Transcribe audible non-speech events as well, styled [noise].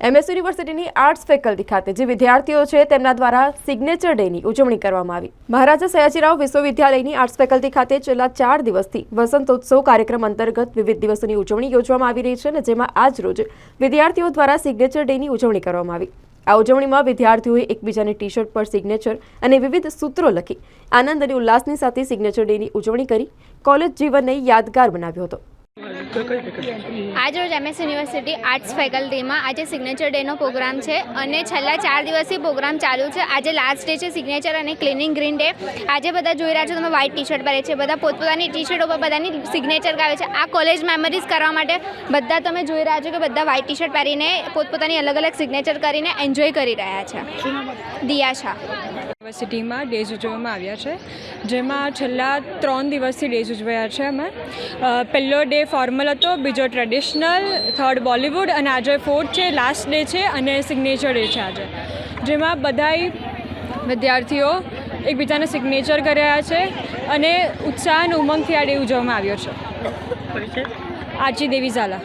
MS યુનિવર્સિટીની arts faculty ખાતે, જે વિદ્યાર્થીઓ છે, તેમના દ્વારા સિગ્નેચર ડેની ઉજવણી કરવામાં આવી. મહારાજા સયાજીરાવ વિશ્વવિદ્યાલયની આર્ટ્સ ફેકલ્ટી ખાતે છેલ્લા ચાર દિવસથી વસંતોત્સવ કાર્યક્રમ અંતર્ગત વિવિધ દિવસોની ઉજવણી યોજવામાં આવી રહી છે અને જેમાં આજ રોજ વિદ્યાર્થીઓ દ્વારા સિગ્નેચર ડેની ઉજવણી કરવામાં આવી. આ ઉજવણીમાં વિદ્યાર્થીઓએ એકબીજાની ટી શર્ટ પર સિગ્નેચર અને વિવિધ સૂત્રો લખી આનંદ અને ઉલ્લાસની સાથે સિગ્નેચર ડેની ઉજવણી કરી કોલેજ જીવનને યાદગાર બનાવ્યો હતો. આજરોજ એમએસ યુનિવર્સિટી આર્ટ્સ ફેકલ્ટીમાં આજે સિગ્નેચર ડેનો પ્રોગ્રામ છે અને છેલ્લા ચાર દિવસથી પ્રોગ્રામ ચાલુ છે. આજે લાસ્ટ ડે છે સિગ્નેચર અને ક્લિનિંગ ગ્રીન ડે આજે બધા જોઈ રહ્યા છો તમે વ્હાઇટ ટી શર્ટ પહેરે છે, બધા પોતપોતાની ટી શર્ટ ઉપર બધાની સિગ્નેચર ગાવે છે. આ કોલેજ મેમરીઝ કરવા માટે બધા તમે જોઈ રહ્યા છો કે બધા વ્હાઇટ ટી શર્ટ પહેરીને પોતપોતાની અલગ અલગ સિગ્નેચર કરીને એન્જોય કરી રહ્યા છે. દિયા શાહ. યુનિવર્સિટીમાં ડેઝ ઉજવવામાં આવ્યા છે, જેમાં છેલ્લા ત્રણ દિવસથી ડેઝ ઉજવાયા છે અમે. પહેલો ડે ફોર્મલ હતો. બીજો ટ્રેડિશનલ થર્ડ બોલિવૂડ અને આજે ફોર્થ છે લાસ્ટ ડે છે અને સિગ્નેચર ડે છે આજે. જેમાં બધાય વિદ્યાર્થીઓ એકબીજાને સિગ્નેચર કર્યા છે અને ઉત્સાહ અને ઉમંગથી આ ડે ઉજવવામાં આવ્યો છે. [laughs] આચી દેવી ઝાલા.